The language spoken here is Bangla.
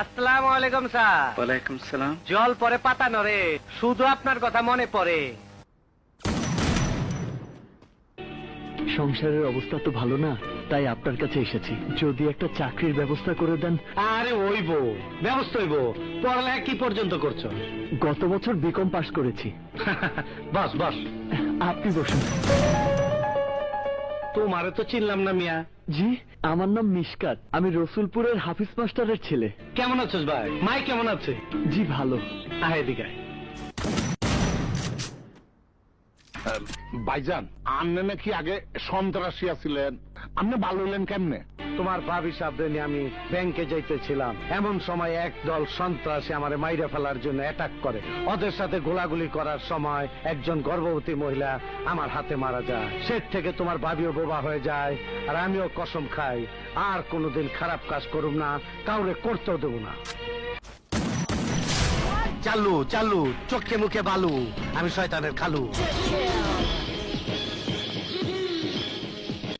আসসালামু আলাইকুম স্যার। ওয়ালাইকুম সালাম। জল পরে পাতা নরে শুধু আপনার কথা মনে পড়ে। সংসারের অবস্থা তো ভালো না তাই আপনার কাছে এসেছি। যদি একটা চাকরির ব্যবস্থা করে দেন। আরে ওইব ব্যবস্থা হইব। পড়ালেখা কি পর্যন্ত করছ? গত বছর বিকম পাশ করেছি। বাস বাস। আপনি বসুন। তোমারে তো চিনলাম না মিয়া। জি আমার নাম মিশকাত। আমি রসুলপুরের হাফিজ মাস্টারের ছেলে। কেমন আছিস ভাই? মাই কেমন আছে? জি ভালো। আয় এদিকে। ভাইজান, আপনি নাকি আগে সন্ত্রাসী আছিলেন? আপনি ভালো কেমনে? তোমার ভাবি সাবধানে আমি ব্যাংকে যাইতেছিলাম। এমন সময় এক দল সন্ত্রাসী আমারে ফেলার জন্য অ্যাটাক করে। ওদের সাথে গোলাগুলি করার সময় একজন গর্ভবতী মহিলা আমার হাতে মারা যায়। সে থেকে তোমার ভাবিও বোবা হয়ে যায়, আর আমিও কসম খাই। আর কোনোদিন খারাপ কাজ করুম না, কাউরে করতেও দেবো না। চালু চালু চোখে মুখে বালু আমি শয়তানের খালু।